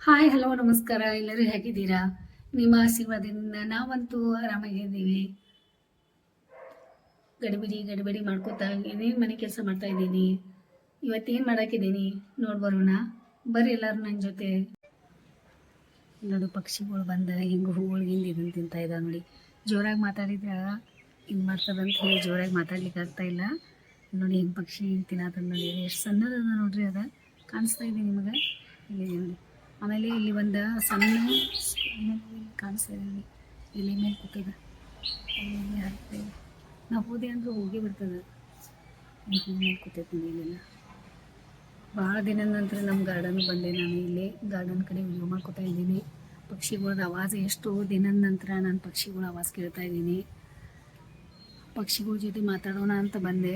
Hi hello ನಮಸ್ಕಾರ. ಎಲ್ಲರೂ ಹೇಗಿದ್ದೀರಾ? ನಿಮ್ಮ ಆಶೀರ್ವಾದದಿಂದ ನಾವಂತೂ ಆರಾಮಾಗಿದ್ದೀವಿ ಗಡಿಬಿಡಿ ಗಡಿಬಿಡಿ ಮಾಡ್ಕೋತಾ ಏನೇನು ಮನೆ ಕೆಲಸ ಮಾಡ್ತಾ ಇದ್ದೀನಿ. ಇವತ್ತೇನು ಮಾಡೋಕ್ಕಿದ್ದೀನಿ ನೋಡಿ ಬರೋಣ. ಬರ್ರಿ ಎಲ್ಲರೂ ನನ್ನ ಜೊತೆ. ನೋಡು, ಪಕ್ಷಿಗಳು ಬಂದ, ಹಿಂಗೆ ಹೂವುಗಳಿಂದ ಇದನ್ನು ತಿಂತಾ ಇದ್ದಾವೆ ನೋಡಿ. ಜೋರಾಗಿ ಮಾತಾಡಿದ್ರೆ? ಹಿಂಗೆ ಮಾಡ್ತದಂತ ಹೇಳಿ ಜೋರಾಗಿ ಮಾತಾಡ್ಲಿಕ್ಕೆ ಆಗ್ತಾ ಇಲ್ಲ. ನೋಡಿ, ಹಿಂಗೆ ಪಕ್ಷಿ ಹಿಂಗೆ ನೋಡಿ. ಎಷ್ಟು ಸಣ್ಣದ ನೋಡ್ರಿ ಅದ. ಕಾಣಿಸ್ತಾ ಇದೆ ನಿಮಗೆ? ಇಲ್ಲಿ ನೋಡಿ. ಆಮೇಲೆ ಇಲ್ಲಿ ಒಂದು ಸಣ್ಣ ಕಾಣಿಸ್ತಾ ಇದೆ ಇಲ್ಲಿ ಮೇಲೆ ಕೂತದ. ನಾವು ಹೋದೆ ಅಂದ್ರೆ ಹೋಗಿ ಬಿಡ್ತದೆ ಮೇಲೆ ಕೂತೈತೆ ಇಲ್ಲೆಲ್ಲ. ಭಾಳ ದಿನದ ನಂತರ ನಮ್ಮ ಗಾರ್ಡನ್ ಬಂದೆ ನಾನು ಇಲ್ಲಿ. ಗಾರ್ಡನ್ ಕಡೆ ವಿಡಿಯೋ ಮಾಡ್ಕೊತಾ ಇದ್ದೀನಿ. ಪಕ್ಷಿಗಳದ ಆವಾಜ್ ಎಷ್ಟು ದಿನದ ನಂತರ ನಾನು ಪಕ್ಷಿಗಳ ಆವಾಜ್ ಕೇಳ್ತಾ ಇದ್ದೀನಿ. ಪಕ್ಷಿಗಳ ಜೊತೆ ಮಾತಾಡೋಣ ಅಂತ ಬಂದೆ.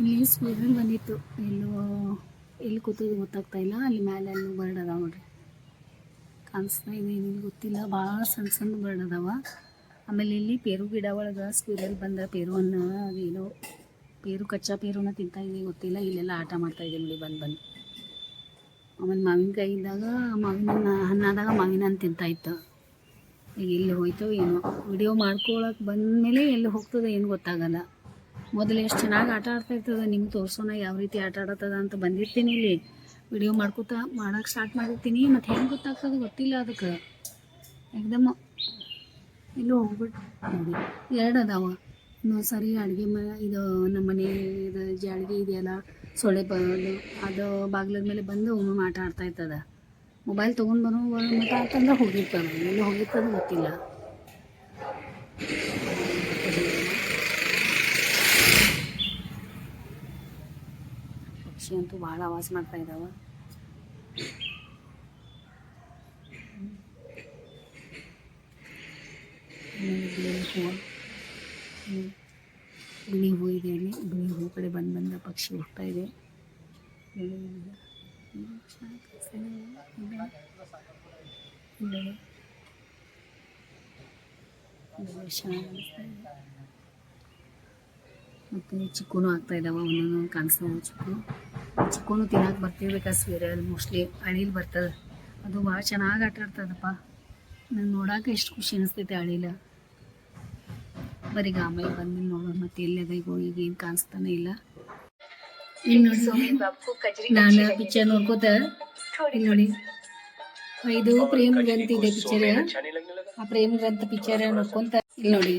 ಇಲ್ಲಿ ಸ್ಕೂಲ್ ಬಂದಿತ್ತು. ಎಲ್ಲೋ ಎಲ್ಲಿ ಕೂತಿದ್ದು ಗೊತ್ತಾಗ್ತಾ ಇಲ್ಲ. ಅಲ್ಲಿ ಮ್ಯಾಲೆ ಅಲ್ಲಿ ಬರ್ಡ್ ಅದಾವ ನೋಡ್ರಿ. ಕಾಣಿಸ್ತಾ ಇದೆ ಇಲ್ಲಿ ಗೊತ್ತಿಲ್ಲ. ಭಾಳ ಸಣ್ಣ ಸಣ್ಣ ಬರ್ಡ್ ಅದಾವ. ಆಮೇಲೆ ಇಲ್ಲಿ ಪೇರು ಗಿಡ ಒಳಗೆ ಸ್ಕ್ವೇರಲ್ಲಿ ಬಂದ ಪೇರು ಅನ್ನ ಅದೇನೋ ಪೇರು, ಕಚ್ಚಾ ಪೇರುನ ತಿಂತಾ ಇದೆ ಗೊತ್ತಿಲ್ಲ. ಇಲ್ಲೆಲ್ಲ ಆಟ ಮಾಡ್ತಾ ಇದೆ ನೋಡಿ ಬಂದು ಬಂದು. ಆಮೇಲೆ ಮಾವಿನಕಾಯಿ ಇದ್ದಾಗ ಮಾವಿನ ಹಣ್ಣು ಹಣ್ಣಾದಾಗ ಮಾವಿನ ಹಣ್ಣು ತಿಂತಾ ಇತ್ತು ಈಗ ಎಲ್ಲಿ ಹೋಯ್ತೋ ಏನೋ. ವಿಡಿಯೋ ಮಾಡ್ಕೊಳಕ್ಕೆ ಬಂದಮೇಲೆ ಎಲ್ಲಿ ಹೋಗ್ತದೆ ಏನು ಗೊತ್ತಾಗಲ್ಲ. ಮೊದಲು ಎಷ್ಟು ಚೆನ್ನಾಗಿ ಆಟ ಆಡ್ತಾ ಇರ್ತದೆ ನಿಮ್ಗೆ ತೋರಿಸೋಣ ಯಾವ ರೀತಿ ಆಟ ಆಡತ್ತದ ಅಂತ ಬಂದಿರ್ತೀನಿ ಇಲ್ಲಿ. ವಿಡಿಯೋ ಮಾಡ್ಕೊತಾ, ಮಾಡೋಕೆ ಸ್ಟಾರ್ಟ್ ಮಾಡಿರ್ತೀನಿ. ಮತ್ತು ಹೆಂಗೆ ಗೊತ್ತಾಗ್ತದೆ ಗೊತ್ತಿಲ್ಲ ಅದಕ್ಕೆ. ಎಕ್ದಮ್ ಇಲ್ಲೂ ಹೋಗ್ಬಿಟ್ಟು ಎರಡು ಅದಾವ. ಇನ್ನೊಂದು ಸರಿ ಅಡುಗೆ ಮ, ಇದು ನಮ್ಮ ಮನೆ ಇದು ಜಾಳಿಗೆ ಇದೆಯಲ್ಲ, ಸೊಳ್ಳೆ ಬರೋದು ಅದು ಬಾಗ್ಲದ ಮೇಲೆ ಬಂದು ಒಮ್ಮೆ ಆಟ ಆಡ್ತಾ ಇರ್ತದ. ಮೊಬೈಲ್ ತೊಗೊಂಡು ಬರೋ ಮಾತಾಡ್ತಂದ್ರೆ ಅಂತಂದ್ರೆ ಇಲ್ಲಿ ಎಲ್ಲಿ ಹೋಗಿರ್ತದೆ ಗೊತ್ತಿಲ್ಲ. ಪಕ್ಷಿ ಅಂತೂ ಭಾಳ ಆವಾಜ ಮಾಡ್ತಾ ಇದ್ದಾವ ಆಮೇಲೆ ಬಿಳಿ ಹೂವು ಹ್ಮ್. ಬಿಳಿ ಹೂವು ಇದೆ ಅಲ್ಲಿ ಬಿಳಿ ಹೂವು ಕಡೆ ಬಂದು ಬಂದ ಪಕ್ಷಿ ಹೋಗ್ತಾ ಇದೆ ಬಿಳಿ ಹೂವು. ಹ್ಮ್, ಚೆನ್ನಾಗ್ ಕಾಣಿಸ್ತಾ ಇದೆ. ಇಲ್ಲ. ಇಲ್ಲ. ಇಲ್ಲ, ಚೆನ್ನಾಗ್ ಕಾಣಿಸ್ತಾ ಇದೆ. ಮತ್ತು ಚಿಕ್ಕುನು ಆಗ್ತಾ ಇದ್ದಾವೆ ಒಂದೊಂದು ಕಾಣಿಸ್ತಾವೆ ಚಿಕ್ಕು. ಚಿಕ್ಕುನು ತಿನ್ನಕ್ಕೆ ಬರ್ತಿರ್ಬೇಕಾ ಸೀರಿಯಲ್ ಮೋಸ್ಟ್ಲಿ ಅಳಿಲಿ ಬರ್ತದೆ. ಅದು ಭಾಳ ಚೆನ್ನಾಗಿ ಆಟ ಆಡ್ತದಪ್ಪ. ನಂಗೆ ನೋಡಾಕ ಎಷ್ಟು ಖುಷಿ ಅನಿಸ್ತೈತೆ ಅಳಿಲ. ಬರೀಗ ಆಮೇಲೆ ಬಂದು ನೋಡೋಣ, ಮತ್ತೆ ಎಲ್ಲದ ಈಗ ಈಗ ಏನು ಕಾಣಿಸ್ತಾನೆ ಇಲ್ಲ. ನಾನು ಪಿಕ್ಚರ್ ನೋಡ್ಕೋತ, ಇಲ್ಲಿ ನೋಡಿ. ಇದು ಪ್ರೇಮ್ ಗ್ರಂಥ ಇದೆ ಪಿಕ್ಚರ್ ಆ ಪ್ರೇಮ್ ಗ್ರಂಥ ಪಿಕ್ಚರ್ ನೋಡ್ಕೊಂತ, ಇಲ್ಲಿ ನೋಡಿ.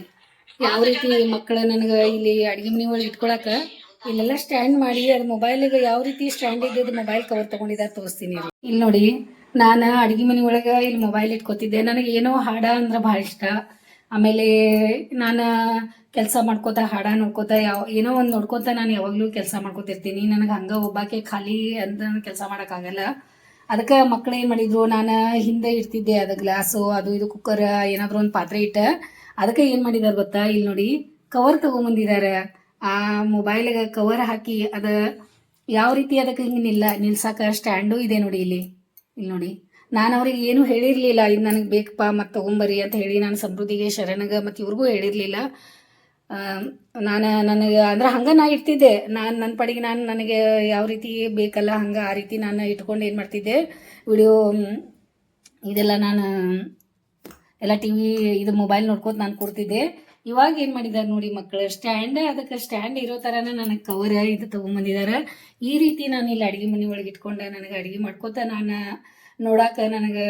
ಯಾವ ರೀತಿ ಮಕ್ಕಳ ನನಗೆ ಇಲ್ಲಿ ಅಡುಗೆ ಮನೆ ಒಳಗೆ ಇಟ್ಕೊಳಕ, ಇಲ್ಲೆಲ್ಲ ಸ್ಟ್ಯಾಂಡ್ ಮಾಡಿ, ಅದು ಮೊಬೈಲಿಗೆ ಯಾವ ರೀತಿ ಸ್ಟ್ಯಾಂಡ್ ಇದ್ದದ್ದು ಮೊಬೈಲ್ ಕವರ್ ತಗೊಂಡಿದ್ದಾರೆ ತೋರಿಸ್ತೀನಿ. ಇಲ್ಲಿ. ನೋಡಿ, ನಾನು ಅಡುಗೆ ಮನೆ ಒಳಗೆ ಇಲ್ಲಿ ಮೊಬೈಲ್ ಇಟ್ಕೋತಿದ್ದೆ. ನನಗೆ ಏನೋ ಹಾಡ ಅಂದ್ರೆ ಭಾಳ ಇಷ್ಟ. ಆಮೇಲೆ ನಾನು ಕೆಲಸ ಮಾಡ್ಕೋತಾ, ಹಾಡ ನೋಡ್ಕೋತಾ, ಯಾವ, ಏನೋ ಒಂದು ನೋಡ್ಕೋತ ನಾನು ಯಾವಾಗಲೂ ಕೆಲಸ ಮಾಡ್ಕೋತಿರ್ತೀನಿ. ನನಗೆ ಹಂಗೆ ಒಬ್ಬಾಕೆ ಖಾಲಿ ಅಂತ ಕೆಲಸ ಮಾಡೋಕ್ಕಾಗಲ್ಲ ಅದಕ್ಕೆ ಮಕ್ಕಳು ಏನು ಮಾಡಿದ್ರು, ನಾನು ಹಿಂದೆ ಇಡ್ತಿದ್ದೆ ಅದು ಗ್ಲಾಸು ಅದು ಇದು ಕುಕ್ಕರ್ ಏನಾದರೂ ಒಂದು ಪಾತ್ರೆ ಇಟ್ಟ ಅದಕ್ಕೆ ಏನು ಮಾಡಿದಾರೆ ಗೊತ್ತಾ? ಇಲ್ಲಿ ನೋಡಿ ಕವರ್ ತೊಗೊಂಬಂದಿದ್ದಾರೆ ಆ ಮೊಬೈಲಿಗೆ ಕವರ್ ಹಾಕಿ ಅದ ಯಾವ ರೀತಿ ಅದಕ್ಕೆ ಹಿಂಗೆ ನಿಲ್ಲ ನಿಲ್ಸಕ್ಕೆ ಸ್ಟ್ಯಾಂಡು ಇದೆ ನೋಡಿ ಇಲ್ಲಿ. ಇಲ್ಲಿ ನೋಡಿ, ನಾನು ಅವ್ರಿಗೆ ಏನೂ ಹೇಳಿರಲಿಲ್ಲ. ಇದು ನನಗೆ ಬೇಕಪ್ಪ ಮತ್ತು ತೊಗೊಂಬರಿ ಅಂತ ಹೇಳಿ ನಾನು ಸಮೃದ್ಧಿಗೆ, ಶರಣಗ ಮತ್ತು ಇವ್ರಿಗೂ ಹೇಳಿರಲಿಲ್ಲ. ನಾನು ನನಗೆ, ಅಂದ್ರೆ ಹಂಗೆ ನಾ ಇಡ್ತಿದ್ದೆ. ನಾನು ನನ್ನ ಪಡಿಗೆ ನಾನು ನನಗೆ ಯಾವ ರೀತಿ ಬೇಕಲ್ಲ, ಹಂಗೆ ಆ ರೀತಿ ನಾನು ಇಟ್ಕೊಂಡು ಏನು ಮಾಡ್ತಿದ್ದೆ. ವಿಡಿಯೋ ಇದೆಲ್ಲ ನಾನು ಎಲ್ಲ ಟಿ ವಿ ಇದು ಮೊಬೈಲ್ ನೋಡ್ಕೊತ ನಾನು ಕೊಡ್ತಿದ್ದೆ. ಇವಾಗ ಏನು ಮಾಡಿದ್ದಾರೆ ನೋಡಿ ಮಕ್ಕಳು ಸ್ಟ್ಯಾಂಡ್ ಅದಕ್ಕೆ ಸ್ಟ್ಯಾಂಡ್ ಇರೋ ಥರನೇ ನನಗೆ ಕವರ್ ಇದು ತೊಗೊಂಬಂದಿದ್ದಾರೆ ಈ ರೀತಿ ನಾನು ಇಲ್ಲಿ ಅಡುಗೆ ಮನೆ ಒಳಗೆ ಇಟ್ಕೊಂಡು ನನಗೆ ಅಡುಗೆ ಮಾಡ್ಕೋತ ನಾನು ನೋಡಾಕ ನನಗೆ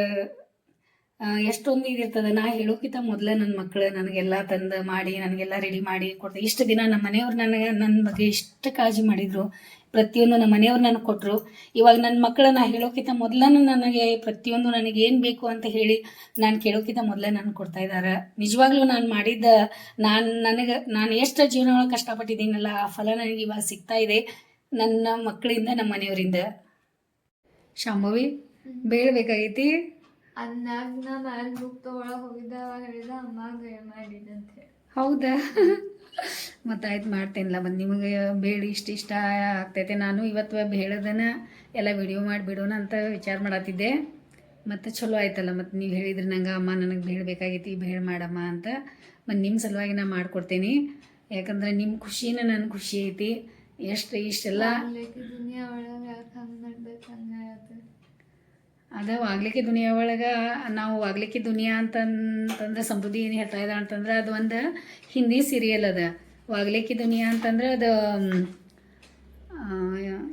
ಎಷ್ಟೊಂದು ಇದಿರ್ತದ ನಾ ಹೇಳೋಕ್ಕಿಂತ ಮೊದಲೇ ನನ್ನ ಮಕ್ಕಳು ನನಗೆಲ್ಲ ತಂದು ಮಾಡಿ, ನನಗೆಲ್ಲ ರೆಡಿ ಮಾಡಿ ಕೊಡ್ತಾರೆ ಇಷ್ಟು ದಿನ ನಮ್ಮ ಮನೆಯವ್ರು ನನಗೆ ನನ್ನ ಬಗ್ಗೆ ಇಷ್ಟು ಕಾಳಜಿ ಮಾಡಿದರು. ಪ್ರತಿಯೊಂದು ನಮ್ಮ ಮನೆಯವ್ರು ನನಗೆ ಕೊಟ್ಟರು ಇವಾಗ ನನ್ನ ಮಕ್ಕಳನ್ನ ಹೇಳೋಕ್ಕಿಂತ ಮೊದಲನೇ ನನಗೆ ಪ್ರತಿಯೊಂದು ನನಗೆ ಏನು ಬೇಕು ಅಂತ ಹೇಳಿ ನಾನು ಕೇಳೋಕ್ಕಿಂತ ಮೊದಲೇ ನನಗೆ ಕೊಡ್ತಾ ಇದ್ದಾರೆ ನಿಜವಾಗ್ಲೂ ನಾನು ಮಾಡಿದ್ದ, ನಾನು ನನಗೆ, ನಾನು ಎಷ್ಟು ಜೀವನ ಒಳಗೆ ಕಷ್ಟಪಟ್ಟಿದ್ದೀನಲ್ಲ, ಆ ಫಲ ನನಗೆ ಇವಾಗ ಸಿಗ್ತಾ ಇದೆ ನನ್ನ ಮಕ್ಕಳಿಂದ ನಮ್ಮ ಮನೆಯವರಿಂದ. ಶಾಂಭವಿ ಬೇಳಬೇಕಾಗೈತಿ ಅನ್ನಾಗ ನಾ ಅಲ್ಲಿ ಬುಕ್ ತಗೊಳಕ್ ಹೋಗಿದ್ದೆ ಅವಾಗ ಹೇಳಿದ ಅಮ್ಮ ಬೇಳೆ ಮಾಡಿದಂತೆ ಹೌದಾ? ಮತ್ತಾಯ್ತು ಮಾಡ್ತೇನಲ್ಲ ಮತ್ತು ನಿಮಗೆ ಬೇಳೆ ಇಷ್ಟ ಇಷ್ಟ ಆಗ್ತೈತೆ. ನಾನು ಇವತ್ತು ಬೇಳದನ ಎಲ್ಲ ವಿಡಿಯೋ ಮಾಡಿ ಬಿಡೋಣ ಅಂತ ವಿಚಾರ ಮಾಡತ್ತಿದ್ದೆ. ಮತ್ತು ಚಲೋ ಆಯ್ತಲ್ಲ ಮತ್ತು ನೀವು ಹೇಳಿದ್ರೆ ನಂಗೆ ಅಮ್ಮ ನನಗೆ ಬೇಳೆ ಬೇಕಾಗೈತಿ ಬೇಳೆ ಮಾಡಮ್ಮ ಅಂತ. ಮತ್ತು ನಿಮ್ಮ ಸಲುವಾಗಿ ನಾ ಮಾಡ್ಕೊಡ್ತೀನಿ. ಯಾಕಂದ್ರೆ ನಿಮ್ಮ ಖುಷಿನ ನನ್ನ ಖುಷಿ ಐತಿ. ಎಷ್ಟು ಇಷ್ಟೆಲ್ಲ ಅದ ವಾಗ್ಲಿಕ್ಕೆ ದುನಿಯಾ ಒಳಗೆ ನಾವು ವಾಗ್ಲಿಕ್ಕೆ ದುನಿಯಾ ಅಂತಂತಂದ್ರೆ ಸಮೃದ್ಧಿ ಏನು ಹೇಳ್ತಾ ಇದ್ದ ಅಂತಂದ್ರೆ ಅದು ಒಂದು ಹಿಂದಿ ಸೀರಿಯಲ್ ಅದ. ವಾಗ್ಲಿಕ್ಕೆ ದುನಿಯಾ ಅಂತಂದ್ರೆ ಅದು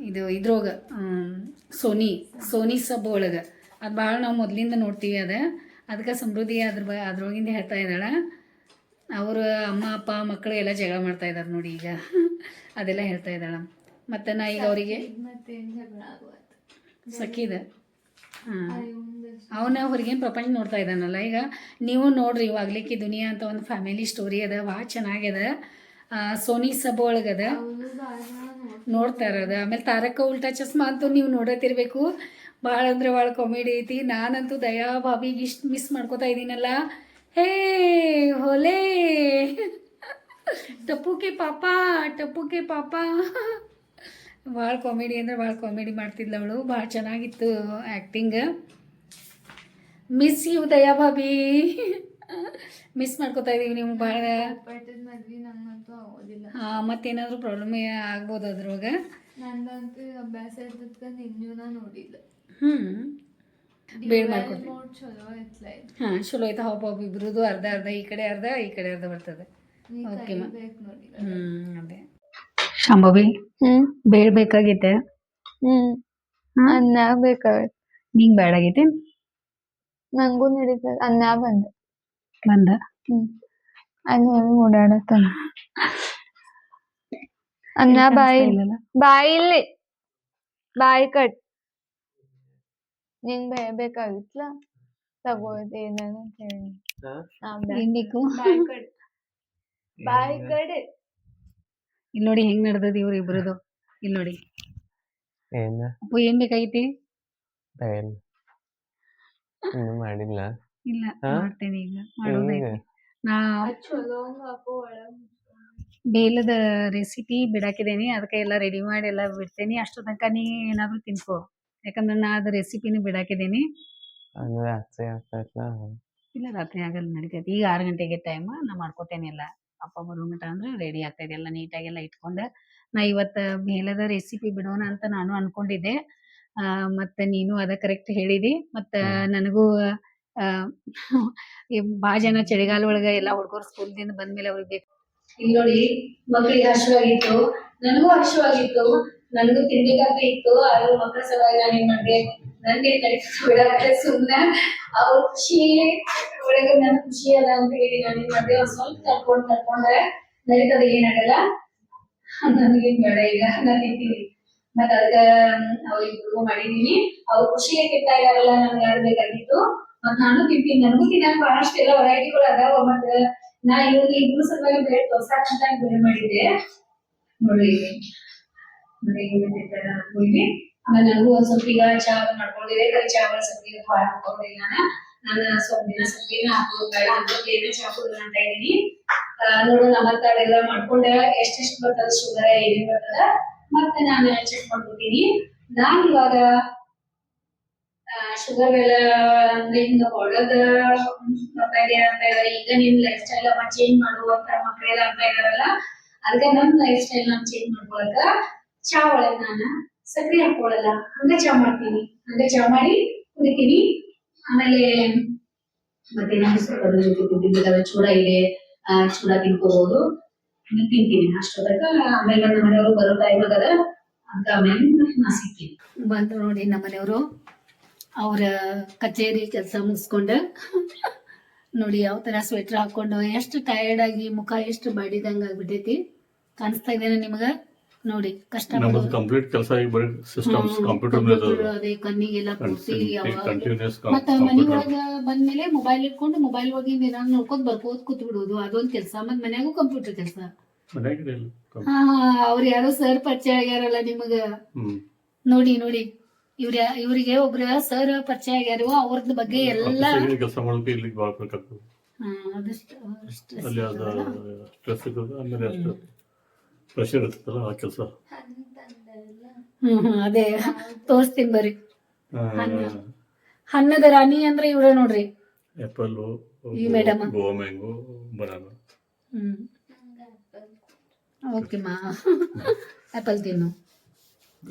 ಇದು ಇದ್ರೋಗ ಸೋನಿ ಸೋನಿ ಸಬ್ ಒಳಗೆ. ಅದು ಭಾಳ ನಾವು ಮೊದಲಿಂದ ನೋಡ್ತೀವಿ ಅದು. ಅದಕ್ಕೆ ಸಮೃದ್ಧಿ ಅದ್ರ ಬ ಅದ್ರೊಳಗಿಂದ ಹೇಳ್ತಾ ಇದ್ದಾಳೆ ಅವರು ಅಮ್ಮ ಅಪ್ಪ ಮಕ್ಕಳು ಎಲ್ಲ ಜಗಳ ಮಾಡ್ತಾ ಇದ್ದಾರೆ ನೋಡಿ ಈಗ. ಅದೆಲ್ಲ ಹೇಳ್ತಾ ಇದ್ದಾಳೆ ಮತ್ತು ನಾ ಈಗ ಅವರಿಗೆ ಸಖಿದ. ಅವನ ಹೊರಗಿನ ಪ್ರಪಂಚ ನೋಡ್ತಾ ಇದ್ದಾನಲ್ಲ. ಈಗ ನೀವು ನೋಡ್ರಿ ಇವಾಗ್ಲಿಕ್ಕೆ ದುನಿಯಾ ಅಂತ ಒಂದು ಫ್ಯಾಮಿಲಿ ಸ್ಟೋರಿ ಅದ. ಭಾಳ ಚೆನ್ನಾಗ್ಯದ. ಸೋನಿ ಸಬ್ ಒಳಗದ. ನೋಡ್ತಾ ಇರೋದು. ಆಮೇಲೆ ತಾರಕ ಉಲ್ಟಾ ಚಸ್ಮಾ ಅಂತೂ ನೀವು ನೋಡತ್ತಿರ್ಬೇಕು. ಭಾಳ ಅಂದ್ರೆ ಭಾಳ ಕಾಮಿಡಿ ಐತಿ. ನಾನಂತೂ ದಯಾ ಭಾಬಿಗೆ ಇಷ್ಟು ಮಿಸ್ ಮಾಡ್ಕೋತಾ ಇದ್ದೀನಲ್ಲ. ಹೇ ಹೊಲೆ. ಟಪ್ಪುಕೆ ಪಾಪ ಟಪ್ಪುಕೆ ಪಾಪ. ಭಾಳ ಕಾಮಿಡಿ ಅಂದರೆ ಭಾಳ ಕಾಮಿಡಿ ಮಾಡ್ತಿದ್ಲು ಅವಳು. ಭಾಳ ಚೆನ್ನಾಗಿತ್ತು acting miss you Daya Bhabhi. Miss ಮಾಡ್ಕೋತಾ ಇದೀವಿ ನಿಮ್ಗೆ ಭಾಳ. ಹಾಂ ಮತ್ತೇನಾದರೂ ಪ್ರಾಬ್ಲಮ್ ಆಗ್ಬೋದು ಅದ್ರೊಳಗೆ? ನಂದಂತೂ ಅಭ್ಯಾಸ ಇದ್ದದ್ಕ ನಿನ್ನೂ ನಾನು ನೋಡಿಲ್ಲ ಹ್ಞೂ ಬೇಡ ಡ್ಯುಯಲ್ ಮಾಡ್ಕೊತೀನಿ ಮೋಡ್ ಚಲೋ ಐತ್ಲ ಇದು. ಹಾಂ ಚಲೋ ಆಯ್ತು ಹಾಪ್ ಇಬ್ರದ್ದು ಅರ್ಧ ಅರ್ಧ ಈ ಕಡೆ ಅರ್ಧ ಈ ಕಡೆ ಅರ್ಧ ಬರ್ತದೆ. ಓಕೆ. ಹ್ಞೂ ಅದೇ. ಶಾಂಭವಿ ಹ್ಮ್. ಬೇಡ ಬೇಕಾಗೈತೆ. ಹ್ಮ್. ಅನ್ನ ಬೇಕಾಗತ್ತೆ ನಿಂಗ್ ಬೇಡಾಗೈತೆ ನಂಗೂ ನಡೀತದ. ಅನ್ನ ಬಂದ. ಬಂದ? ಹ್ಮ್. ಅಲ್ಲಿ ಓಡಾಡತ್ತಾನ. ಅನ್ನ ಬಾಯಿ ಬಾಯಿ ಇಲ್ಲಿ ಬಾಯಿ ಕಟ್. ನಿಂಗ್ ಬೇ ಬೇಕಾಗಿತ್ಲ? ತಗೋದ್ ಅಂತ ಹೇಳಿ. ಬಾಯಿ ಕಡೆ ಇಲ್ಲಿ ನೋಡಿ ಹೆಂಗ್ ನಡ್ದದ ಇವ್ರ ಇಬ್ರದು. ಇಲ್ಲಿ ನೋಡಿ. ಅಪ್ಪ ಅಪ್ಪು ಏನ್ ಬೇಕಾಗೈತಿ ಏನ್? ಇನ್ನು ಮಾಡಿಲ್ಲ. ಇಲ್ಲ ಹಾ? ಮಾಡ್ತೇನೆ ಈಗ. ಮಾಡೋದೈತಿ? ನಾ ಬೇಲದ ರೆಸಿಪಿ ಬಿಡಾಕಿದೇನಿ. ಅದಕ್ಕೆ ಎಲ್ಲ ರೆಡಿ ಮಾಡಿ ಎಲ್ಲ ಬಿಡ್ತೇನಿ. ಅಷ್ಟು ತನಕ ನೀ ಏನಾದ್ರು ತಿನ್ಕೋ. ಯಾಕಂದ್ರೆ ನಾ ಅದು ರೆಸಿಪಿನೂ ಬಿಡಾಕಿದೇನಿ. ಅಂದ್ರೆ ರಾತ್ರಿ ಆಗ್ತೈತ್ಲ ಇಲ್ಲ ರಾತ್ರಿ ಆಗಲ್ಲ ನಡೀತೈತಿ ಈಗ ಆರು ಗಂಟೆಗೆ ಟೈಮ್ ನಾ ಮಾಡ್ಕೋತೇನೆ ಎಲ್ಲ. ಅಪ್ಪ ಬರೋ ಮಟ ಅಂದ್ರೆ ರೆಡಿ ಆಗ್ತೈತೆ ಎಲ್ಲ ನೀಟಾಗೆಲ್ಲ ಇಟ್ಕೊಂಡು. ನಾ ಇವತ್ತ ಮೇಲದ ರೆಸಿಪಿ ಬಿಡೋಣ ಅಂತ ನಾನು ಅನ್ಕೊಂಡಿದ್ದೆ. ಆ, ಮತ್ತೆ ನೀನು ಅದ ಕರೆಕ್ಟ್ ಹೇಳಿದಿ. ಮತ್ತ. ನನಗೂ ಭಾಳ ಜನ ಚಳಿಗಾಲ ಒಳಗ ಎಲ್ಲ ಹುಡುಗರು ಸ್ಕೂಲ್ದಿಂದ ಬಂದ್ಮೇಲೆ ಅವ್ರಿಗೆ ಬೇಕು. ಇಲ್ಲಿ ನೋಡಿ ಮಕ್ಕಳಿಗೆ ಹಸಿವಾಗಿತ್ತು ನನಗೂ ಹಸಿವಾಗಿತ್ತು ನನಗೂ ತಿನ್ಬೇಕಾಗ್ತಾ ಇತ್ತು. ಆದ್ರೂ ಮಕ್ಕಳ ಸಲುವಾಗಿ ನಾನು ಏನ್ ನಂಗೆ ಬಿಡಕ್ಕೆ. ಸುಮ್ಮನೆ ಅವ್ರ ಖುಷಿ, ಒಳಗೆ ನನ್ ಖುಷಿ ಅದ ಅಂತ ಹೇಳಿ ನಾನು ಏನ್ ಮಾಡಿದೆ ಒಂದ್ ಸ್ವಲ್ಪ ತರ್ಕೊಂಡ್ ತರ್ಕೊಂಡ್ರೆ ನಡೀತದ ಏನಾಗಲ್ಲ ನನಗೇನ್ ಬೇಡ, ಈಗ ನಾನು ಇದ್ದೀನಿ. ಮತ್ತ ಅದಕ್ಕ ಅವ್ರಿಬ್ರಿಗೂ ಮಾಡಿದೀನಿ ಅವ್ರ ಖುಷಿಗೆ ಕೆಟ್ಟ ಇದಾರಲ್ಲ, ನನ್ಗೆ ಆಡ್ಬೇಕಾಗಿತ್ತು ಮತ್ ನಾನು ತಿಂತೀನಿ, ನನಗೂ ತಿನ್ನಕ್ ಬಹಳಷ್ಟು ಎಲ್ಲ ವೆರೈಟಿಗಳು ಅದಾವ, ಮತ್ತ ನಾ ಇವ್ರಿಗೆ ಇಬ್ರು ಸಲುವಾಗಿ ಬೇರೆ ಅಂತ ಬೇರೆ ಮಾಡಿದ್ದೆ. ನೋಡಿ ನೋಡಿ, ಹೆಂಗ್ ತಿಂತಾರ ಆಮೇಲೆ ನನಗೂ ಒಂದ್ ಸ್ವಲ್ಪ ಈಗ ಚಾ ಮಾಡ್ಕೊಂಡಿದೆ ಚಾ ಸ್ವಲ್ಪ ಭಾಳ ಹಾಕೊಂಡಿಲ್ಲ ನಾನು. ನನ್ನ ಸ್ವಲ್ಪ ದಿನ ಸ್ವಲ್ಪ ಹಾಕೋದು ಬೇಡ ಅಂತ ಏನೇ ಚಾ ಕುಡಿಯೋಣ ಅಂತ ಇದೀನಿ ನೋಡೋಣ, ಮತ್ತೆ ಮಾಡ್ಕೊಂಡೆ. ಎಷ್ಟೆಷ್ಟು ಬರ್ತದ ಶುಗರ್ ಏನೇನ್ ಬರ್ತದ, ಮತ್ತೆ ನಾನು ಚೆಕ್ ಮಾಡ್ಕೊತೀನಿ. ನಾನ್ ಇವಾಗ ಶುಗರ್ ಎಲ್ಲ ಅಂದ್ರೆ ಹಿಂಗ ಒಳಗ ಇದೆ ಅಂತ ಇದಾರೆ ಈಗ ನಿಮ್ ಲೈಫ್ ಸ್ಟೈಲ್ ಅಮ್ಮ ಚೇಂಜ್ ಮಾಡುವಂತ ಮಕ್ಕಳೆಲ್ಲ ಅಂತ ಇದಾರಲ್ಲ, ಅದಕ್ಕೆ ನಮ್ ಲೈಫ್ ಸ್ಟೈಲ್ ನಾನು ಚೇಂಜ್ ಮಾಡ್ಕೊಳಕ ಚಾ ಒಳಗ್ ನಾನು ಸಕ್ಕರೆ ಹಾಕೊಳ್ಳಲ್ಲ ಹಂಗ ಚಾ ಮಾಡ್ತೀನಿ. ಹಂಗ ಚಾ ಮಾಡಿ ಕುಡಿತೀನಿ. ಆಮೇಲೆ ಮತ್ತೆ ಸ್ವಲ್ಪ ಅದ್ರ ಜೊತೆ ಕುಟ್ಟಿದ್ದಾಗ ಚೂಡ ಇದೆ. ಚೂಡ ತಿನ್ಕೋಬಹುದು ತಿಂತೀನಿ ಅಷ್ಟೊತ್ತಾಗ ಆಮೇಲೆ ನಮ್ಮ ಮನೆಯವರು ಬರೋ ಟೈಮ್ ಆಗದ ಅಂತ ಆಮೇಲೆ ನಾ ಸಿಗ್ತೀನಿ. ಬಂದು ನೋಡಿ ನಮ್ಮ ಮನೆಯವರು. ಅವರ ಕಚೇರಿ ಕೆಲಸ ಮುಗಿಸ್ಕೊಂಡು ನೋಡಿ ಯಾವ ತರ ಸ್ವೆಟರ್ ಹಾಕೊಂಡು ಎಷ್ಟು ಟಯರ್ಡ್ ಆಗಿ ಮುಖ ಎಷ್ಟು ಬಡಿದಂಗ ಆಗ್ಬಿಟ್ಟೈತಿ. ಕಾಣಿಸ್ತಾ ಇದೇನ ನಿಮಗೆ? ನೋಡಿ ಕಷ್ಟ ನಮ್ಮದು. ಕಂಪ್ಲೀಟ್ ಕೆಲಸ ಈಗ ಬರೀ ಸಿಸ್ಟಮ್ಸ್ ಕಂಪ್ಯೂಟರ್ ಮೇಲೆ ಅದೇ ಕಣ್ಣಿಗೆಲ್ಲ ಯಾವಾಗ ಕಂಟಿನ್ಯೂಸ್ ಮತ್ತ ಮನಿ ಒಳಗ ಬಂದ್ಮೇಲೆ ಮೊಬೈಲ್ ಇಟ್ಕೊಂಡು ಮೊಬೈಲ್ ಒಳಗಿಂದ ಏನಾದ್ರು ನೋಡ್ಕೊಂಡ್ ಬರ್ಕೋದ್ ಕೂತ್ ಬಿಡೋದು ಅದೊಂದ್ ಕೆಲಸ. ಮತ್ ಮನ್ಯಾಗೂ ಕಂಪ್ಯೂಟರ್ ಕೆಲಸ. ಹಾ ಅವ್ರ ಯಾರೋ ಸರ್ ಪರಿಚಯ ಆಗ್ಯಾರಲ್ಲ ನಿಮಗ. ನೋಡಿ ನೋಡಿ. ಇವ್ರ ಇವ್ರಿಗೆ ಒಬ್ರ ಸರ್ ಪರಿಚಯ ಆಗ್ಯಾರ ಅವ್ರದ್ ಬಗ್ಗೆ ಎಲ್ಲ ಕೆಲಸ ಮಾಡೋಕೆ ಇಲ್ಲಿಗೆ ಬರ್ಬೇಕಾಗ್ತದೆ ಹಾ, ಅದಷ್ಟು. ಸ್ಟ್ರೆಸ್ ಆಮೇಲೆ ಅಷ್ಟು. ಪ್ರೆಷರ್ ಇರ್ತದಲ್ಲ ಆ ಕೆಲಸ? ಹ್ಮ್ ಹ್ಮ್ ಅದೇ. ತೋರಿಸ್ತೀನಿ ಬರ್ರಿ. ಹಣ್ಣದ ರಾಣಿ ಅಂದ್ರೆ ಇವ್ರೆ ನೋಡ್ರಿ. ಆಪಲ್ ಈ madam. Goa mango banana hmm. Okay ಮಾ. ಆ್ಯಪಲ್ ತಿನ್ನು.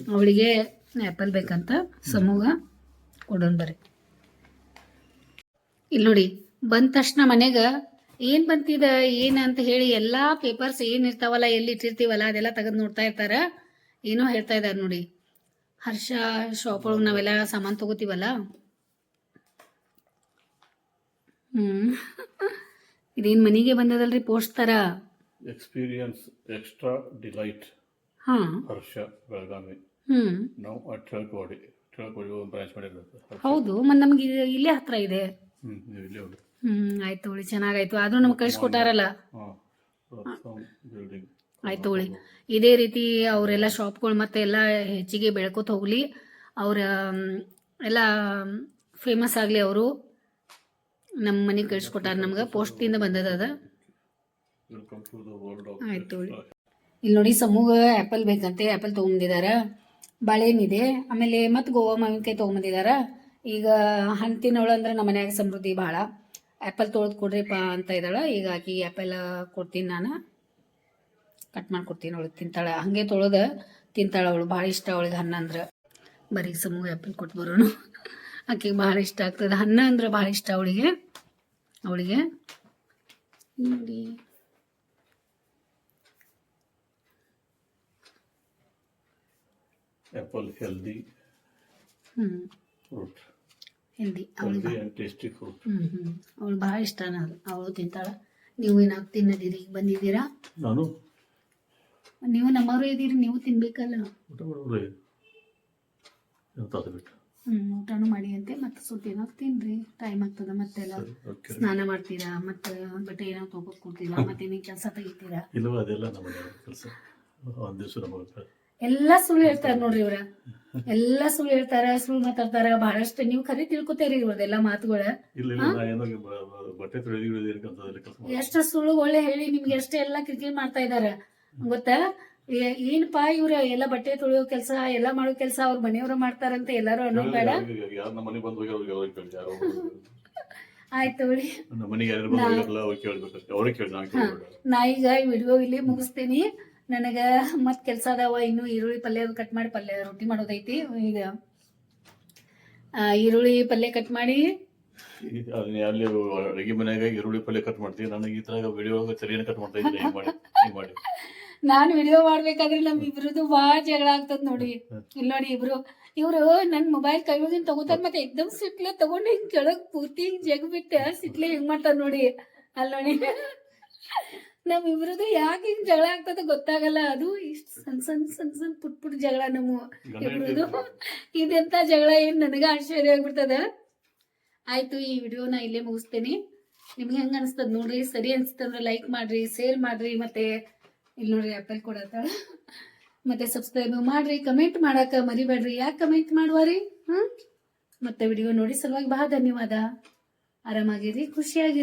ಅವಳಿಗೆ ಆಪಲ್ ಬೇಕಂತ ಸಮೂಹ ಕೊಡೋಣ ಬರ್ರಿ. ಇಲ್ಲಿ ನೋಡಿ ಬಂದ ತಕ್ಷಣ ಮನೆಗೆ ಏನು ಬಂತಿದ ಏನು ಅಂತ ಹೇಳಿ ಎಲ್ಲಾ ಪೇಪರ್ಸ್ ಏನ್ ಇರ್ತಾವಲ್ಲ ಎಲ್ಲಿ ಇಟ್ಟಿರ್ತೀವಲ್ಲ ಅದೆಲ್ಲ ತೆಗೆದು ನೋಡ್ತಾ ಇರ್ತಾರ. ಏನೋ ಹೇಳ್ತಾ ಇದ್ದಾರೆ ನೋಡಿ. ಹರ್ಷ ಶಾಪ್ ಒಳಗೆ ನಾವೆಲ್ಲ ಸಾಮಾನು ತಗೋತೀವಲ್ಲ? ಹ್ಞೂ ಇದೇನು ಮನೆಗೆ ಬಂದದಲ್ರಿ ಪೋಸ್ಟ್ ತರ? ಎಕ್ಸ್ಪೀರಿಯನ್ಸ್ ಎಕ್ಸ್ಟ್ರಾ ಡಿಲೈಟ್ ಹಾಂ. ಹರ್ಷ ಬೆಳಗಾವಿ. ಹ್ಮ್. ನಾವು ಬ್ರಾಂಚ್ ಮಾಡಿರೋದು ಹೌದು ಮತ್ತು ನಮ್ಗೆ ಇಲ್ಲೇ ಹತ್ರ ಇದೆ. ಹ್ಮ್ ನೀವು ಇಲ್ಲೇ ಹೋಗಿ. ಹ್ಞೂ ಆಯ್ತು ತಗೊಳ್ಳಿ ಚೆನ್ನಾಗಾಯ್ತು. ಆದ್ರೂ ನಮ್ಗೆ ಕಳ್ಸಿಕೊಟ್ಟಾರಲ್ಲ? ಆಯ್ತು ತಗೊಳ್ಳಿ ಇದೇ ರೀತಿ ಅವರೆಲ್ಲ ಶಾಪ್ಗಳು ಮತ್ತೆ ಎಲ್ಲ ಹೆಚ್ಚಿಗೆ ಬೆಳ್ಕೋತ ಹೋಗ್ಲಿ. ಅವ್ರ ಎಲ್ಲ ಫೇಮಸ್ ಆಗಲಿ ಅವರು. ನಮ್ಮ ಮನೆಗೆ ಕಳ್ಸಿಕೊಟ್ಟಾರ ನಮ್ಗೆ. ಪೋಸ್ಟಿಂದ ಬಂದದ ಆಯ್ತು ತಗೊಳ್ಳಿ ಇಲ್ಲಿ ನೋಡಿ ಸಮೂಹ ಆ್ಯಪಲ್ ಬೇಕಂತೆ. ಆ್ಯಪಲ್ ತೊಗೊಂಬಂದಿದಾರ. ಬಾಳೆಹಣ್ಣಿದೆ ಆಮೇಲೆ ಮತ್ತು ಗೋವಾ ಮಾವಿನಕಾಯಿ ತೊಗೊಂಬಂದಿದಾರ. ಈಗ ಹಂತಿನವಳು ಅಂದ್ರೆ ನಮ್ಮ ಮನ್ಯಾಗ ಸಮೃದ್ಧಿ ಭಾಳ ಆ್ಯಪಲ್ ತೊಳೆದು ಕೊಡ್ರಿಪ್ಪ ಅಂತ ಇದ್ದಾಳೆ. ಈಗ ಆಕಿ ಆ್ಯಪಲ್ ಕೊಡ್ತೀನಿ ನಾನು. ಕಟ್ ಮಾಡಿ ಕೊಡ್ತೀನಿ ಅವಳಿಗೆ ತಿಂತಾಳೆ. ಹಾಗೆ ತೊಳೆದು ತಿಂತಾಳೆ ಅವಳು. ಭಾಳ ಇಷ್ಟ ಅವಳಿಗೆ ಹಣ್ಣು ಅಂದ್ರೆ. ಬರೀ ಸಮೂಹ ಆ್ಯಪಲ್ ಕೊಟ್ಟು ಬರೋಣ ಆಕೆಗೆ ಭಾಳ ಇಷ್ಟ ಆಗ್ತದೆ. ಹಣ್ಣು ಅಂದ್ರೆ ಭಾಳ ಇಷ್ಟ ಅವಳಿಗೆ. ಅವಳಿಗೆ. ನೋಡಿ. ಆ್ಯಪಲ್ ಹೆಲ್ದಿ ಹ್ಞೂ ಹೆಲ್ದಿ ಅವಳಿಗೆ ಟೇಸ್ಟಿ ಹ್ಞೂ ಹ್ಞೂ ಅವಳು ಭಾಳ ಇಷ್ಟನ ಅದು. ಅವಳು ತಿಂತಾಳೆ. ನೀವು ಏನಾದ್ರು ತಿನ್ನದಿರಿ ಈಗ ಬಂದಿದ್ದೀರಾ? ನಾನು? ನೀವು ನಮ್ಮವರು ಇದ್ದೀರಿ ನೀವು ತಿನ್ಬೇಕಲ್ಲ. ಊಟ ಎಂತ ಬಿಟ್ಟು? ಹ್ಞೂ ಊಟನೂ ಮಾಡಿ ಅಂತೆ ಮತ್ತೆ ಸ್ವಲ್ಪ ಏನೋ ತಿನ್ರಿ. ಟೈಮ್ ಆಗ್ತದ ಮತ್ತೆಲ್ಲ ಸ್ನಾನ ಮಾಡ್ತೀರಾ? ಮತ್ತೆ ಬಟ್ಟೆ ಏನೋ ತೊಗೊತ್ ಕೊಡ್ತೀರಾ? ಮತ್ತೆ ನೀವು ಕೆಲಸ ತೆಗಿತೀರಾ? ಇಲ್ಲವ ಅದೆಲ್ಲ ನಮ್ಮ ಕೆಲಸ. ಒಂದು ದಿವಸ ನಮಗೆ ಎಲ್ಲ ಸುಳ್ಳು ಹೇಳ್ತಾರ ನೋಡ್ರಿ ಇವ್ರ. ಎಲ್ಲ ಸುಳ್ಳು ಹೇಳ್ತಾರ ಸುಳ್ಳು ಮಾತಾಡ್ತಾರ ಬಹಳಷ್ಟು ನೀವು ಖರೀ ತಿಳ್ಕೊತೀರಿ ಇವ್ರದೆಲ್ಲ ಮಾತುಗಳ. ಎಷ್ಟು ಸುಳ್ಳು ಒಳ್ಳೆ ಹೇಳಿ ನಿಮ್ಗೆ ಎಷ್ಟೇ ಎಲ್ಲಾ ಕಿರಿಕಿರಿ ಮಾಡ್ತಾ ಇದಾರ. ಗೊತ್ತಾ? ಏನ್ಪಾ ಏನಪ್ಪಾ ಇವ್ರ ಎಲ್ಲ ಬಟ್ಟೆ ತೊಳೆಯೋ ಕೆಲಸ ಎಲ್ಲಾ ಮಾಡೋ ಕೆಲಸ ಅವ್ರ ಮನೆಯವ್ರ ಮಾಡ್ತಾರಂತ ಎಲ್ಲಾರು ಅನ್ನೋ ಬೇಡ? ಆಯ್ತು ನಾ ಈಗ ವಿಡಿಯೋ ಇಲ್ಲಿ ಮುಗಿಸ್ತೀನಿ. ನನಗ ಮತ್ ಕೆಲ್ಸ ಅದಾವ ಇನ್ನು ಈರುಳ್ಳಿ ಪಲ್ಯ ಕಟ್ ಮಾಡಿ ಪಲ್ಯ ರೊಟ್ಟಿ ಮಾಡೋದೈತಿ. ಈಗ ಆ, ಈರುಳ್ಳಿ ಪಲ್ಯ ಕಟ್ ಮಾಡಿ ಅಲ್ಲಿ ಅಡುಗೆ ಮನ್ಯಾಗ ಈರುಳ್ಳಿ ಪಲ್ಯ ಕಟ್ ಮಾಡ್ತೀವಿ. ನನಗೆ ಈ ತರ ವಿಡಿಯೋ ಕಟ್ ಮಾಡ್ತಾ ಇದ್ದೀನಿ ಹಿಂಗ್ ಮಾಡಿ ಹಿಂಗ್ ಮಾಡಿ. ನಾನು ವಿಡಿಯೋ ಮಾಡ್ಬೇಕಾದ್ರೆ ನಮ್ ಇಬ್ರದ್ದು ಬಾಳ ಜಗಳ ಆಗ್ತದ ನೋಡಿ. ಇಲ್ಲಿ ನೋಡಿ ಇಬ್ರು. ಇವ್ರು ನನ್ ಮೊಬೈಲ್ ಕೈಯಾಗಿನ ತಗೋತಾರ ಮತ್ತೆ ಎಕ್ದಮ್ ಸಿಟ್ಲೆ ತಗೊಂಡು ಹಿಂಗ್ ಕೆಳಗ್ ಪೂರ್ತಿ ಹಿಂಗ್ ಜಗ್ ಬಿಟ್ಟ ಸಿಟ್ಲೆ ಹಿಂಗ್ ಮಾಡ್ತಾರ ನೋಡಿ. ಅಲ್ ನೋಡಿ. ನಮ್ ಯಾಕ ಹಿಂಗ್ ಜಗಳ ಆಗ್ತದ ಗೊತ್ತಾಗಲ್ಲ. ಅದು ಇಷ್ಟ ಸಣ್ಣ ಸಣ್ಣ ಸಣ್ಣ ಸಣ್ಣ ಪುಟ್ ಪುಟ್ ಜಗಳ ನಮ್ಮ ಇಬ್ರದ್ದು ಇದೆಂತ ಜಗಳ ಏನ್ ನನಗ ಆಶ್ಚರ್ಯ ಆಗ್ಬಿಡ್ತದ. ಆಯ್ತು ಈ ವಿಡಿಯೋನ ಇಲ್ಲೇ ಮುಗಿಸ್ತೇನೆ. ನಿಮ್ಗೆ ಹೆಂಗ ಅನಿಸ್ತದ ನೋಡ್ರಿ. ಸರಿ ಅನ್ಸ್ತಂದ್ರೆ ಲೈಕ್ ಮಾಡ್ರಿ ಶೇರ್ ಮಾಡ್ರಿ ಮತ್ತೆ ಇಲ್ಲಿ ನೋಡ್ರಿ ಆಪಲ್ ಕೊಡತ್ತಾಳ. ಮತ್ತೆ ಸಬ್ಸ್ಕ್ರೈಬ್ ಮಾಡ್ರಿ ಕಮೆಂಟ್ ಮಾಡಾಕ ಮರಿಬೇಡ್ರಿ. ಯಾಕೆ ಕಮೆಂಟ್ ಮಾಡುವರಿ? ಹ್ಮ್? ಮತ್ತೆ ವಿಡಿಯೋ ನೋಡಿ ಸಲುವಾಗಿ ಬಹಳ ಧನ್ಯವಾದ. ಆರಾಮಾಗಿರಿ ಖುಷಿಯಾಗಿ